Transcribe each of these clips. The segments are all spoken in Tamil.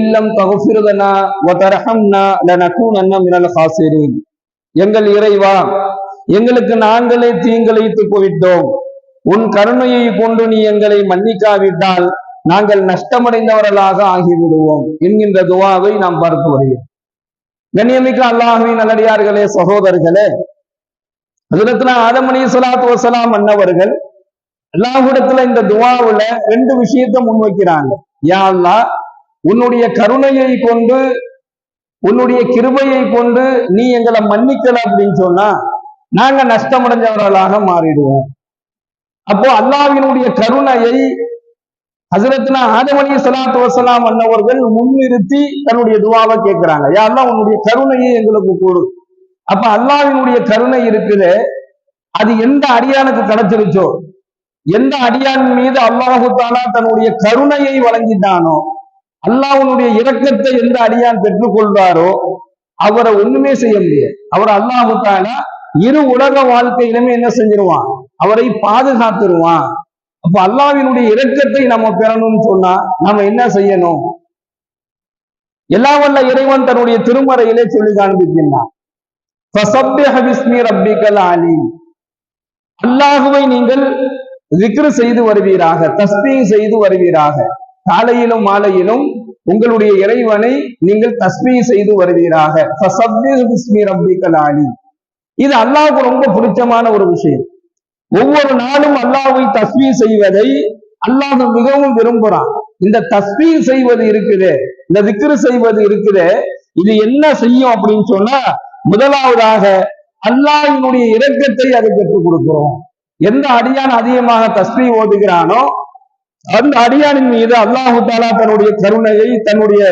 இல்லம் தகுஃபிருதனா வ தரஹம்னா லனகூனன்ன மினல் ஹாசிரீன் எங்கள் இறைவா எங்களுக்கு நாங்களே தீங்கிழைத்து போயிட்டோம். உன் கருணையை கொண்டு நீ எங்களை மன்னிக்காவிட்டால் நாங்கள் நஷ்டமடைந்தவர்களாக ஆகிவிடுவோம் என்கின்ற துவாவை நாம் பார்த்து வருகிறோம். கண்ணியமிக்க அல்லாஹுவின் நல்லடியார்களே சகோதரர்களே அதிலத்துல ஆதமணி சலாத்து வசலாம் அன்னவர்கள் அல்லாஹுடத்துல இந்த துவாவுல ரெண்டு விஷயத்த முன்வைக்கிறாங்க. யா அல்லா உன்னுடைய கருணையை கொண்டு உன்னுடைய கிருபையை கொண்டு நீ எங்களை மன்னிக்கல அப்படின்னு சொன்னா நாங்க நஷ்டமடைஞ்சவர்களாக மாறிடுவோம். அப்போ அல்லாவினுடைய கருணையை ஹசரத்னா ஆதமணி சலாத்து வசலாம் அன்னவர்கள் முன்னிறுத்தி தன்னுடைய துவாவை கேட்கிறாங்க. யாரெல்லாம் உன்னுடைய கருணையை எங்களுக்கு கூடு. அப்ப அல்லாவினுடைய கருணை இருக்குது. அது எந்த அடியானுக்கு கிடைச்சிருச்சோ எந்த அடியான் மீது அல்லாஹு தானா தன்னுடைய கருணையை வழங்கிட்டானோ அல்லாஹனுடைய இரக்கத்தை எந்த அடியான் பெற்றுக்கொள்வாரோ அவரை ஒண்ணுமே செய்ய முடியாது. அவர் அல்லாஹுத்தான இரு உலக வாழ்க்கையிலுமே என்ன செஞ்சிருவான்? அவரை பாதுகாத்துருவான். அப்ப அல்லாவினுடைய இரக்கத்தை நம்ம பெறணும்னு சொன்னா நாம என்ன செய்யணும்? எல்லா வல்ல இறைவன் தன்னுடைய திருமறையிலே சொல்லி காண்பிக்கின்றான். அல்லாஹுவை நீங்கள் விக்ரு செய்து வருவீராக தஸ்பீஹ் செய்து வருவீராக. காலையிலும் மாலையிலும் உங்களுடைய இறைவனை நீங்கள் தஸ்மி செய்து வருவீராக. இது அல்லாவுக்கு ரொம்ப பிடிச்சமான ஒரு விஷயம். ஒவ்வொரு நாளும் அல்லாவை தஸ்மி செய்வதை அல்லாஹ் மிகவும் விரும்புறான். இந்த தஸ்மி செய்வது இருக்குது இந்த விக்ரு செய்வது இருக்குது இது என்ன செய்யும் அப்படின்னு சொன்னா முதலாவதாக அல்லாஹினுடைய இரக்கத்தை அதை பெற்றுக் கொடுக்கிறோம் எந்த அடியான் அதிகமாக தஸ்மி ஓதுகிறானோ அந்த அடியானின் மீது அல்லாஹு தாலா தன்னுடைய கருணையை தன்னுடைய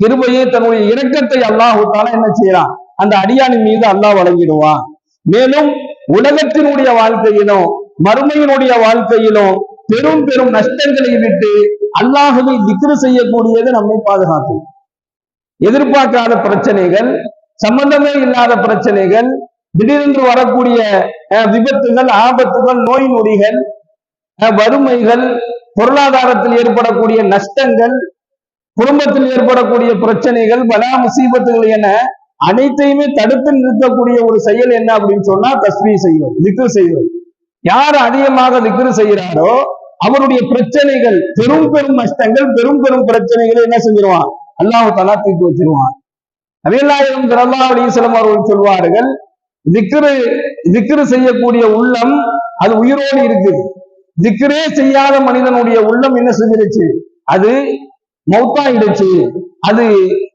கிருபையை தன்னுடைய இரக்கத்தை அல்லாஹு தாலா என்ன செய்யறான்? அந்த அடியானின் மீது அல்லாஹ் வழங்கிடுவான். மேலும் உலகத்தினுடைய வாழ்க்கையிலும் மறுமையினுடைய வாழ்க்கையிலும் பெரும் பெரும் நஷ்டங்களை விட்டு அல்லாஹுவை திக்ரு செய்யக்கூடியது நம்மை பாதுகாக்கும். எதிர்பார்க்காத பிரச்சனைகள் சம்பந்தமே இல்லாத பிரச்சனைகள் திடீரென்று வரக்கூடிய அஹ், விபத்துகள் ஆபத்துகள் நோய் நொடிகள் வறுமைகள் பொருளாதாரத்தில் ஏற்படக்கூடிய நஷ்டங்கள் குடும்பத்தில் ஏற்படக்கூடிய பிரச்சனைகள் பலா முசீபத்துகள் என அனைத்தையுமே தடுத்து நிறுத்தக்கூடிய ஒரு செயல் என்ன அப்படின்னு சொன்னா தஸ்மி செய்வது திக்ரு செய்வது யார் அதிகமாக திக்ரு செய்கிறாரோ அவருடைய பிரச்சனைகள் பெரும் பெரும் நஷ்டங்கள் பெரும் பெரும் பிரச்சனைகளை என்ன செஞ்சிருவான்? அல்லாஹு தலா தூக்கி வச்சிருவான். நபிகளாயிரம் திரல்லா அலிஸ்லம் அவர்கள் சொல்வார்கள் திக்ரு திக்ரு செய்யக்கூடிய உள்ளம் அது உயிரோடு இருக்குது. திக்ரே செய்யாத மனிதனுடைய உள்ளம் என்ன செஞ்சிருச்சு அது மௌத்தாயிடுச்சு. அது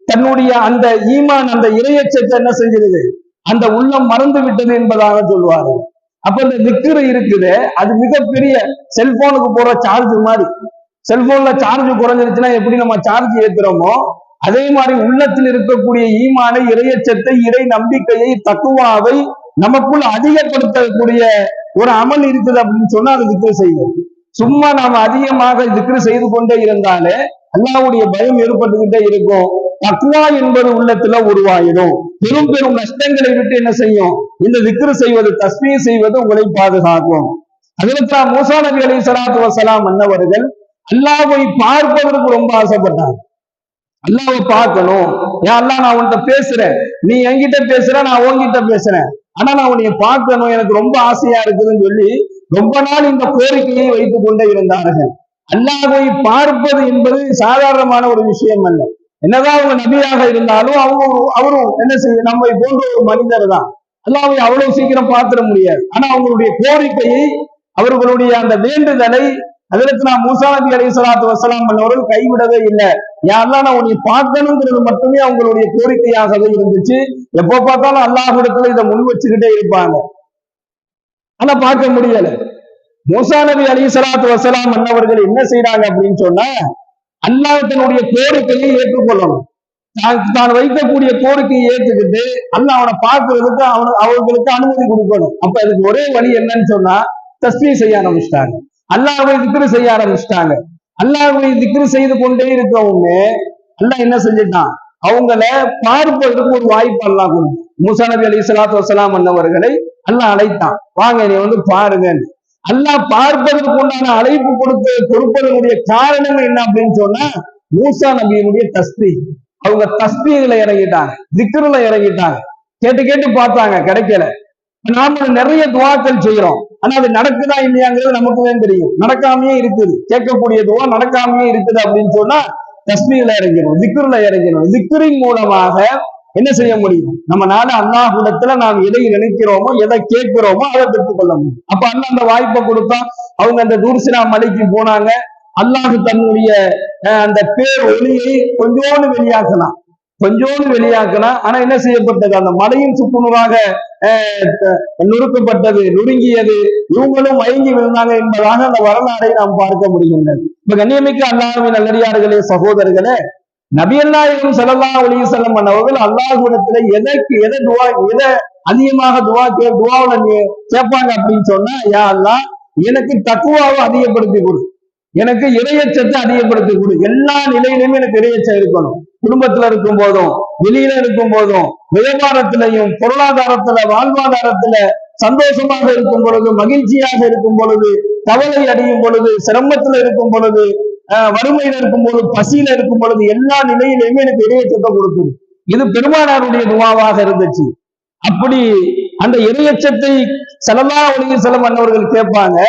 தன்னுடைய அந்த ஈமான் அந்த இரையச்சத்தை என்ன செஞ்சிருது அந்த உள்ளம் மறந்து விட்டது என்பதாக சொல்லுவாரு அப்ப இந்த திக்ரு இருக்குது. அது மிகப்பெரிய செல்போனுக்கு போற சார்ஜ் மாதிரி. செல்போன்ல சார்ஜ் குறைஞ்சிருச்சுன்னா எப்படி நம்ம சார்ஜ் ஏத்துறோமோ? அதே மாதிரி உள்ளத்தில் இருக்கக்கூடிய ஈமானை இறையச்சத்தை இறை நம்பிக்கையை தக்குவாவை நமக்குள் அதிகப்படுத்தக்கூடிய ஒரு அமல் இருக்குது அப்படின்னு சொன்னா அது திக்ரு செய்யும். சும்மா நாம அதிகமாக திக்ரு செய்து கொண்டே இருந்தாலே அல்லாவுடைய பயம் ஏற்பட்டுக்கிட்டே இருக்கும். தக்குவா என்பது உள்ளத்துல உருவாயிடும். பெரும் பெரும் நஷ்டங்களை விட்டு என்ன செய்யும்? இந்த திக்ரு செய்வது தஸ்மீ செய்வது உங்களை பாதுகாக்கும். அதில் மூசா நபி அலி சலாத்து வசலாம் அன்னவர்கள் அல்லாவை பார்ப்பதற்கு ரொம்ப ஆசைப்பட்டாங்க. அல்லாவை பார்க்கணும். ஏன் அல்லா நான் உன்கிட்ட பேசுறேன். நீ என்கிட்ட பேசுற நான் உன்கிட்ட பேசுறேன். ஆனா நான் உன்னை பார்க்கணும். எனக்கு ரொம்ப ஆசையா இருக்குதுன்னு சொல்லி ரொம்ப நாள் இந்த கோரிக்கையை வைத்துக் கொண்டே இருந்தார்கள். அல்லாஹை பார்ப்பது என்பது சாதாரணமான ஒரு விஷயம் அல்ல. என்னதான் அவங்க நபியாக இருந்தாலும் அவங்க அவரும் என்ன செய்ய நம்மை போன்ற ஒரு மனிதர் தான். அல்லாவை அவ்வளவு சீக்கிரம் பார்த்துட முடியாது. ஆனா அவங்களுடைய கோரிக்கையை அவர்களுடைய அந்த வேண்டுதலை அதற்கு நான் மூசா நபி அலி சலாத்து வசலாம் பண்ணவர்கள் கைவிடவே இல்லை. யாரெல்லாம் நான் உன்னை பார்க்கணுங்கிறது மட்டுமே அவங்களுடைய கோரிக்கையாகவே இருந்துச்சு. எப்போ பார்த்தாலும் அல்லாஹிடத்துல இதை முன் வச்சுக்கிட்டே இருப்பாங்க. ஆனா பார்க்க முடியல. மூசா நபி அலி சலாத்து வசலாம் மன்னவர்கள் என்ன செய்யறாங்க அப்படின்னு சொன்னா அல்லாஹ் தன்னுடைய கோரிக்கையை ஏற்றுக்கொள்ளணும். தான் தான் வைக்கக்கூடிய கோரிக்கையை ஏற்றுக்கிட்டு அண்ணா அவனை பார்க்கறதுக்கு அவனு அவங்களுக்கு அனுமதி கொடுக்கணும். அப்ப அதுக்கு ஒரே வழி என்னன்னு சொன்னா தஸ்மீ செய்ய ஆரம்பிச்சிட்டாங்க. அல்லாஹ்வை திக்ரு செய்ய ஆரம்பிச்சிட்டாங்க. அல்லாஹ்வை திக்ரு செய்து கொண்டே இருக்கவங்க அல்லாஹ் என்ன செஞ்சிட்டான்? அவங்கள பார்ப்பதற்கு ஒரு வாய்ப்பு அல்லாஹ் கொடுத்தான். மூசா நபி அலி சலாத்து வசலாம் அன்னவர்களை அல்லாஹ் அழைத்தான். வாங்க நீ வந்து பாருங்க அல்லாஹ் பார்ப்பதற்கு உண்டான அழைப்பு கொடுத்து கொடுப்பதனுடைய காரணம் என்ன அப்படின்னு சொன்னா மூசா நபியினுடைய தஸ்பீ. அவங்க தஸ்பீகளை இறங்கிட்டாங்க திக்ருல இறங்கிட்டாங்க. கேட்டு கேட்டு பார்த்தாங்க கிடைக்கல. நாம நிறைய துவாக்கள் செய்யறோம் ஆனா அது நடக்குதா இல்லையாங்கிறது நமக்கு தான் தெரியும். நடக்காமையே இருக்குது. கேட்கக்கூடிய துவா நடக்காமையே இருக்குது அப்படின்னு சொன்னா தஸ்மீல இறங்கிடும் திக்ருல இறங்கிடும் திக்ரின் மூலமாக என்ன செய்ய முடியும்? நம்ம நாடு அல்லாஹுடத்துல நாம் எதை நினைக்கிறோமோ எதை கேட்கிறோமோ அதை பெற்றுக்கொள்ள முடியும். அப்ப அண்ணா அந்த வாய்ப்பை கொடுத்தா அவங்க அந்த தூர்சினா மலைக்கு போனாங்க. அல்லாஹு தன்னுடைய அஹ், அந்த பேர் ஒளியை கொஞ்சோண்டு வெளியாக்கலாம். கொஞ்சோண்டு வெளியாக்கலாம் ஆனா என்ன செய்யப்பட்டது? அந்த மலையின் சுக்குநூறாக அஹ், த- நொறுங்கியது. இவங்களும் மயங்கி விழுந்தாங்க என்பதாக அந்த வரலாறை நாம் பார்க்க முடிகின்றது. இப்ப கண்ணியமிக்க அல்லாஹ்வின் நல்லடியார்களே சகோதரர்களே நபியல்லாஹிம் செல்லல்லா ஒளிய செல்லம் அவர்கள் அல்லாஹுடத்துல எதற்கு எதை துவா எதை அதிகமாக துவா கே துவாவுல கேட்பாங்க அப்படின்னு சொன்னா யா அல்லாஹ் எனக்கு தக்குவாவை அதிகப்படுத்தி கொடு. எனக்கு இறையச்சத்தை அதிகப்படுத்தி கொடு. எல்லா நிலையிலுமே எனக்கு இறையச்சம் இருக்கணும். குடும்பத்துல இருக்கும் போதும் வெளியில இருக்கும் போதும் வியாபாரத்திலையும் பொருளாதாரத்துல வாழ்வாதாரத்துல சந்தோஷமாக இருக்கும் பொழுது மகிழ்ச்சியாக இருக்கும் பொழுது கவலை அடையும் பொழுது சிரமத்துல இருக்கும் பொழுது வறுமையில இருக்கும் பொழுது பசியில இருக்கும் பொழுது எல்லா நிலையிலுமே எனக்கு இறையச்சத்தை கொடுக்குது. இது பெருமானாருடைய துவாவாக இருந்துச்சு. அப்படி அந்த இறையச்சத்தை செலவா ஒளிய செலவு அன்னவர்கள் கேட்பாங்க.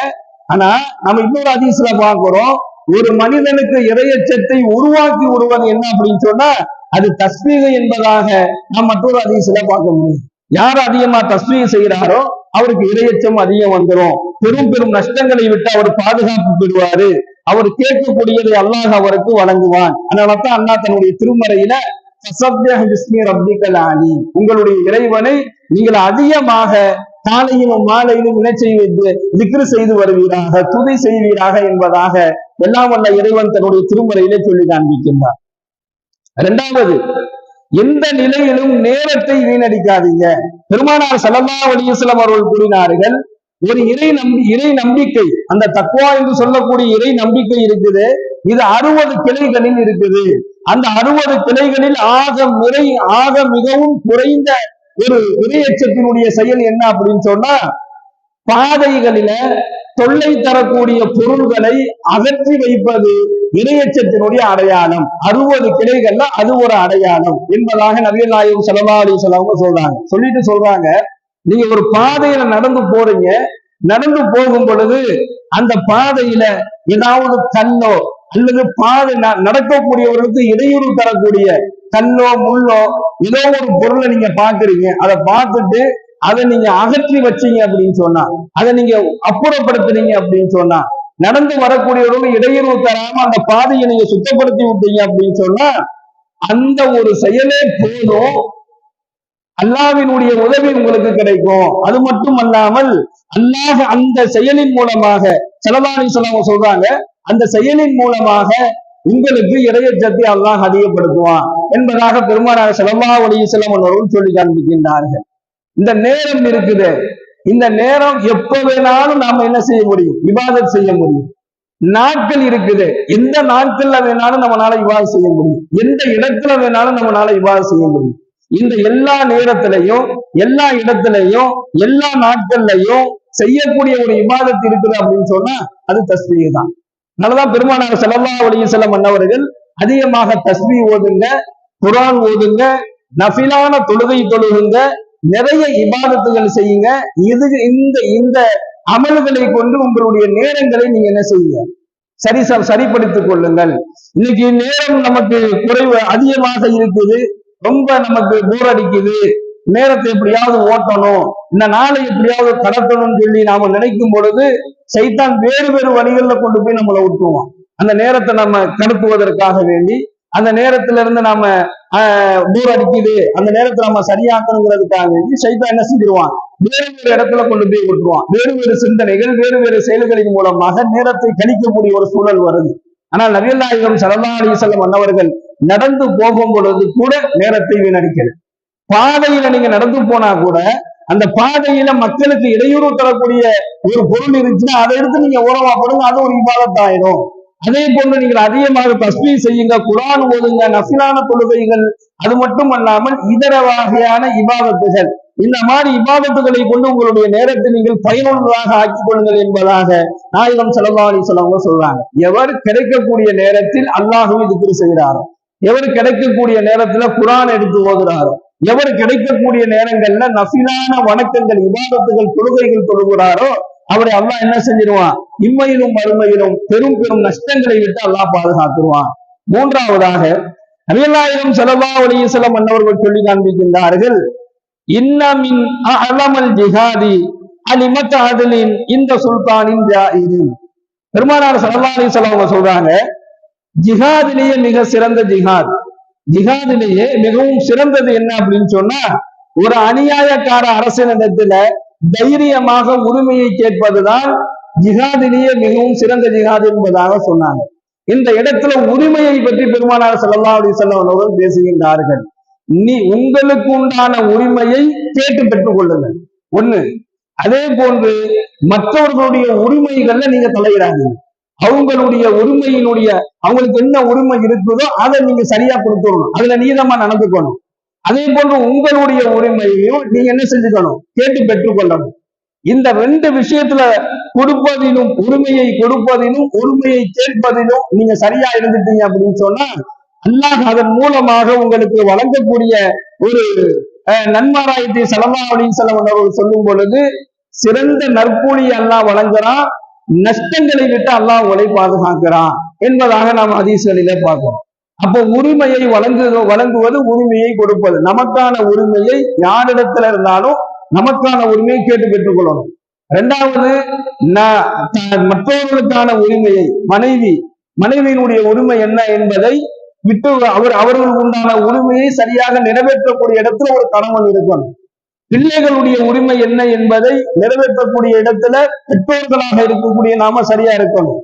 ஆனா நம்ம இன்னொரு அதிசல பாக்குறோம் ஒரு மனிதனுக்கு இறையச்சத்தை உருவாக்கி விடுவது என்ன அப்படின்னு சொன்னா அது தஸ்மீக என்பதாக நாம் மற்றொரு அதிசல பார்க்க முடியும். யார் அதிகமா தஸ்மீக செய்கிறாரோ அவருக்கு இறையச்சம் அதிகம் வந்துரும். பெரும் பெரும் நஷ்டங்களை விட்டு அவர் பாதுகாப்பு பெறுவாரு. அவர் கேட்கக்கூடியதை அல்லாஹ் அவருக்கு வழங்குவான். அதனாலதான் அண்ணா தன்னுடைய திருமறையில உங்களுடைய இறைவனை நீங்கள் அதிகமாக காலையிலும் மாலையிலும் இணை செய்து திக்ரு செய்து வருவீராக துதி செய்வீராக என்பதாக எல்லாம் வல்ல இறைவன் தன்னுடைய திருமுறையிலே சொல்லி காண்பிக்கின்றார். இரண்டாவது எந்த நிலையிலும் நேரத்தை வீணடிக்காதீங்க. பெருமானார் ஸல்லல்லாஹு அலைஹி அவர்கள் கூறினார்கள் ஒரு இறை நம்பி இறை நம்பிக்கை அந்த தக்குவா என்று சொல்லக்கூடிய இறை நம்பிக்கை இருக்குது இது அறுபது கிளைகளில் இருக்குது. அந்த அறுபது கிளைகளில் ஆக முறை ஆக மிகவும் குறைந்த ஒரு இரையச்சத்தினுடைய செயல் என்ன அப்படின்னு சொன்னா பாதைகளில தொல்லை தரக்கூடிய பொருள்களை அகற்றி வைப்பது இறையச்சத்தினுடைய அடையாளம். அறுபது கிளைகள்ல அது ஒரு அடையாளம் என்பதாக நவீன நாயகம் செலவாளி செலவங்க சொல்றாங்க. சொல்லிட்டு சொல்றாங்க நீங்க ஒரு பாதையில நடந்து போறீங்க. நடந்து போகும் பொழுது அந்த பாதையில ஏதாவது கண்ணோ அல்லது பாதை நடக்கக்கூடியவர்களுக்கு இடையூறு தரக்கூடிய கல்லோ முள்ளோ ஏதோ ஒரு பொருளை நீங்க பாக்குறீங்க அதை பார்த்துட்டு அதை நீங்க அகற்றி வச்சீங்க அப்படின்னு சொன்னா அதை நீங்க அப்புறப்படுத்துனீங்க அப்படின்னு சொன்னா நடந்து வரக்கூடியவர்களும் இடையூறு தராம அந்த பாதையை நீங்க சுத்தப்படுத்தி விட்டீங்க அப்படின்னு சொன்னா அந்த ஒரு செயலே போதும். அல்லாவினுடைய உதவி உங்களுக்கு கிடைக்கும். அது மட்டும் அல்லாமல் அல்லாஹ் அந்த செயலின் மூலமாக செலவாணி சொல்ல சொல்றாங்க அந்த செயலின் மூலமாக உங்களுக்கு இறையச்சத்தை அல்லாஹ் அதிகப்படுத்துவான் என்பதாக பெருமானார் செலவா ஒளிய செல்லம் அவர்கள் சொல்லி காண்பிக்கின்றார்கள். இந்த நேரம் இருக்குது. இந்த நேரம் எப்ப வேணாலும் நாம என்ன செய்ய முடியும்? விவாதம் செய்ய முடியும். நாட்கள் இருக்குது. எந்த நாட்கள்ல வேணாலும் நம்மளால விவாதம் செய்ய முடியும். எந்த இடத்துல வேணாலும் நம்மளால விவாதம் செய்ய முடியும். இந்த எல்லா நேரத்திலையும் எல்லா இடத்துலையும் எல்லா நாட்கள்லையும் செய்யக்கூடிய ஒரு விவாதத்தை இருக்குது அப்படின்னு சொன்னா அது தஸ்மீர் தான். அதனாலதான் பெருமானார் செலவா அலைஹி செல்லம் மன்னவர்கள் அதிகமாக தஸ்மி ஓதுங்க குரான் ஓதுங்க நஃபிலான தொழுகை தொழுகுங்க நிறைய இபாதத்துகள் செய்யுங்க. இது இந்த இந்த அமல்களை கொண்டு உங்களுடைய நேரங்களை நீங்க என்ன செய்யுங்க? சரி சார் சரிப்படுத்திக் கொள்ளுங்கள். இன்னைக்கு நேரம் நமக்கு குறைவு அதிகமாக இருக்குது. ரொம்ப நமக்கு போர் அடிக்குது. நேரத்தை எப்படியாவது ஓட்டணும். இந்த நாளை எப்படியாவது கடத்தணும்னு சொல்லி நாம நினைக்கும் பொழுது சைத்தான் வேறு வேறு வழிகள்ல கொண்டு போய் நம்மளை விட்டுருவான் அந்த நேரத்தை நம்ம கடத்துவதற்காக வேண்டி அந்த நேரத்துல இருந்து நாம ஆஹ், அடிக்குது. அந்த நேரத்தை நம்ம சரியாக்கணுங்கிறதுக்காக வேண்டி சைத்தான் என்ன செஞ்சிருவான்? வேறு வேறு இடத்துல கொண்டு போய் விட்டுருவான் வேறு வேறு சிந்தனைகள் வேறு வேறு செயல்களின் மூலமாக நேரத்தை கணிக்கக்கூடிய ஒரு சூழல் வருது. ஆனால் நவீன நாயகம் சரதாணி அலைஹி வஸல்லம் நடந்து போகும் பொழுது கூட நேரத்தை வீணடிக்கிறது பாதையில நீங்க நடந்து போனா கூட அந்த பாதையில மக்களுக்கு இடையூறு தரக்கூடிய ஒரு பொருள் இருந்துச்சுன்னா அதை எடுத்து நீங்க ஓரமா போடுங்க அது ஒரு விவாதத்தாயிடும் அதே போன்று நீங்கள் அதிகமாக தஸ்மி செய்யுங்க குரான் ஓதுங்க நசிலான தொழுகைகள் அது மட்டும் அல்லாமல் இதர வகையான இபாதத்துகள். இந்த மாதிரி இபாதத்துகளை கொண்டு உங்களுடைய நேரத்தை நீங்கள் பயனுள்ளதாக ஆக்கிக் கொள்ளுங்கள் என்பதாக நாயகம் செலவாளி செலவங்க சொல்றாங்க. எவர் கிடைக்கக்கூடிய நேரத்தில் அல்லாஹும் இதுக்கு செய்கிறாரோ? எவர் கிடைக்கக்கூடிய நேரத்துல குரான் எடுத்து ஓதுறாரோ? எவர் கிடைக்கக்கூடிய நேரங்கள்ல நசிலான வணக்கங்கள் விவாதத்துகள் தொழுகைகள் தொழுகிறாரோ அவரை அல்லாஹ் என்ன செஞ்சிருவான்? இம்மையிலும் மறுமையிலும் பெரும் பெரும் நஷ்டங்களை விட்டு அல்லாஹ் பாதுகாத்துருவான். மூன்றாவதாக அரியலாயிரம் செலவா சில அன்னவர்கள் சொல்லி காண்பிக்கின்றார்கள் இன்னமின் அலமல் ஜிஹாதி அலிமத் அதலின் இந்த சுல்தானின் ஜாயிரின் பெருமானார் சல்லா அலிசல்லாம் அவங்க சொல்றாங்க ஜிஹாதிலேயே மிக சிறந்த ஜிஹாத் ஜிஹாதிலேயே மிகவும் சிறந்தது என்ன அப்படின்னு சொன்னா ஒரு அநியாயக்கார அரசினிடத்துல தைரியமாக உரிமையை கேட்பதுதான் ஜிஹாதிலேயே மிகவும் சிறந்த ஜிஹாத் என்பதாக சொன்னாங்க. இந்த இடத்துல உரிமையை பற்றி பெருமானார் செல்லல்லா அப்படி செல்லம் பேசுகின்றார்கள். நீ உங்களுக்கு உண்டான உரிமையை கேட்டு பெற்றுக் கொள்ளுங்கள். ஒண்ணு அதே போன்று மற்றவர்களுடைய உரிமைகள்ல நீங்க தலையிடாதீங்க. அவங்களுடைய உரிமையினுடைய அவங்களுக்கு என்ன உரிமை இருக்குதோ அதை நீங்க சரியா கொடுத்துடணும். அதுல நீதமா நடந்துக்கணும். அதே போன்று உங்களுடைய உரிமையையும் நீங்க என்ன செஞ்சுக்கணும்? கேட்டு பெற்றுக்கொள்ளணும். இந்த ரெண்டு விஷயத்துல கொடுப்பதிலும் உரிமையை கொடுப்பதிலும் உரிமையை கேட்பதிலும் நீங்க சரியா இருந்துட்டீங்க அப்படின்னு சொன்னா அல்லாஹ் அதன் மூலமாக உங்களுக்கு வழங்கக்கூடிய ஒரு நன்மாராயத்தை சலமா அப்படின்னு செல்லம் சொல்லும் பொழுது சிறந்த நற்பூலி அல்லாஹ் வழங்குறான் நஷ்டங்களை விட்டு அல்லாஹ் உலை பாதுகாக்கிறான் என்பதாக நாம் அதிசலில பார்க்கிறோம். அப்போ உரிமையை வழங்கு வழங்குவது உரிமையை கொடுப்பது. நமக்கான உரிமையை யாரிடத்துல இருந்தாலும் நமக்கான உரிமையை கேட்டு பெற்றுக்கொள்ளணும். ரெண்டாவது இரண்டாவது மற்றவர்களுக்கான உரிமையை மனைவி மனைவியினுடைய உரிமை என்ன என்பதை விட்டு அவர் அவர்களுக்கு உண்டான உரிமையை சரியாக நிறைவேற்றக்கூடிய இடத்துல ஒரு கணவன் இருக்கணும். பிள்ளைகளுடைய உரிமை என்ன என்பதை நிறைவேற்றக்கூடிய இடத்துல பெற்றோர்களாக இருக்கக்கூடிய நாம சரியா இருக்கணும்.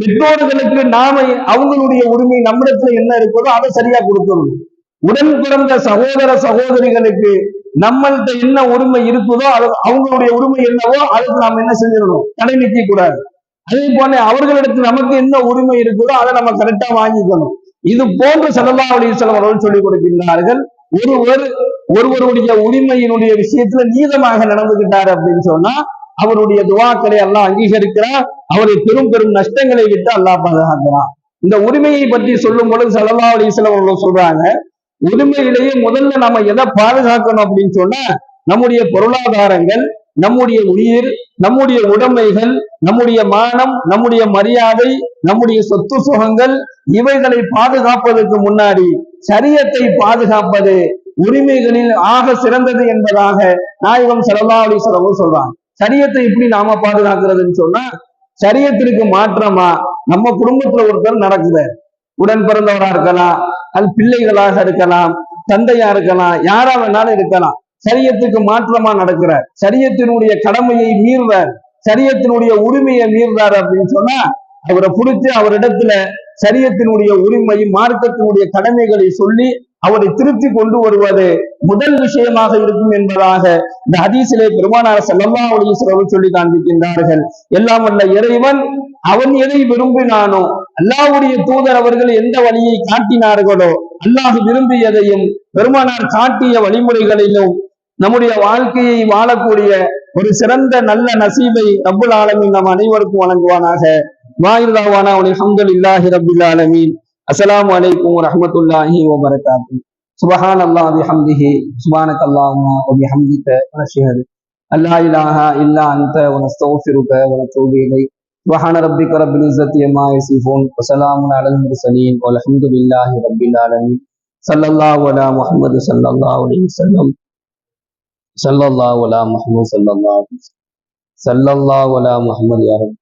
பெற்றோர்களுக்கு நாம அவங்களுடைய உரிமை நம்மிடத்துல என்ன இருக்கிறதோ அதை சரியா கொடுக்கணும். உடன் பிறந்த சகோதர சகோதரிகளுக்கு நம்மள்கிட்ட என்ன உரிமை இருக்குதோ அது அவங்களுடைய உரிமை என்னவோ அதுக்கு நாம் என்ன செஞ்சிடணும்? தடை நிற்க கூடாது அதே போல அவர்களிடத்து நமக்கு என்ன உரிமை இருக்குதோ அதை நம்ம கரெக்டா வாங்கிக்கணும். இது போன்ற செல்லல்லா செலவர்கள் சொல்லிக் கொடுக்கின்றார்கள். ஒருவர் ஒருவருடைய உரிமையினுடைய விஷயத்துல நீதமாக நடந்துகிட்டார் அப்படின்னு சொன்னா அவருடைய துவாக்களை எல்லாம் அங்கீகரிக்கிறார். அவரை பெரும் பெரும் நஷ்டங்களை விட்டு அல்லாஹ் பாதுகாக்கிறான். இந்த உரிமையை பற்றி சொல்லும் பொழுது சல்லா அலிஸ்லாம் அவர்கள் சொல்றாங்க உரிமையிலேயே முதல்ல நம்ம எதை பாதுகாக்கணும் அப்படின்னு சொன்னா நம்முடைய பொருளாதாரங்கள் நம்முடைய உயிர் நம்முடைய உடைமைகள் நம்முடைய மானம் நம்முடைய மரியாதை நம்முடைய சொத்து சுகங்கள் இவைகளை பாதுகாப்பதற்கு முன்னாடி சரியத்தை பாதுகாப்பது உரிமைகளில் ஆக சிறந்தது என்பதாக நாயகம் சரலா அலிஸ்வரமும் சொல்றாங்க. சரியத்தை இப்படி நாம பாதுகாக்கிறதுன்னு சொன்னா சரியத்திற்கு மாற்றமா நம்ம குடும்பத்துல ஒருத்தர் நடக்குது உடன் பிறந்தவரா இருக்கலாம் அது பிள்ளைகளாக இருக்கலாம் தந்தையா இருக்கலாம் யாரா வேணாலும் இருக்கலாம். சரியத்துக்கு மாற்றமா நடக்கிறார். சரியத்தினுடைய கடமையை மீறுறார். சரியத்தினுடைய உரிமையை மீறுறார் அப்படின்னு சொன்னா அவரை பிடிச்சி அவரிடத்துல சரியத்தினுடைய உரிமை மார்க்கத்தினுடைய கடமைகளை சொல்லி அவரை திருப்தி கொண்டு வருவது முதல் விஷயமாக இருக்கும் என்பதாக இந்த ஹதீசிலே பெருமானார் செல்லம்மா ஒளியர் சொல்லி காண்பிக்கின்றார்கள். எல்லாம் அல்ல இறைவன் அவன் எதை விரும்பினானோ அல்லாவுடைய தூதர் அவர்கள் எந்த வழியை காட்டினார்களோ அல்லாஹ் விரும்பியதையும் பெருமானார் காட்டிய வழிமுறைகளிலும் நம்முடைய வாழ்க்கையை வாழக்கூடிய ஒரு சிறந்த நல்ல நசீபை ரப்புல் ஆலமின் நம் அனைவருக்கும் வழங்குவானாக. வாயிர்தாவானா அஸ்லாம் வலைக்கும் ரஹமத்துல்லாஹி வபரகாத்து சுபஹான் அல்லா ஹம்திஹி சுபானக் அல்லாஹுமா ஒபி ஹம்திக்க நஷிஹது அல்லா இலாஹா இல்லா அந்த உனஸ்தோஃபிருக்க உனத்தோபி இலை சுபஹான ரப்பிக்க ரப்பில் இஸ்ஸத்தி அம்மா யசிஃபூன். வசலாமுன் அலல் முர்சலீன். வலஹம்துலில்லாஹி ரப்பில் ஆலமீன். சல்லல்லாஹு அலா முஹம்மது சல்லல்லாஹு அலைஹி வஸல்லம். صلى الله على محمد صلى الله عليه وسلم. صلى الله على محمد يا رب.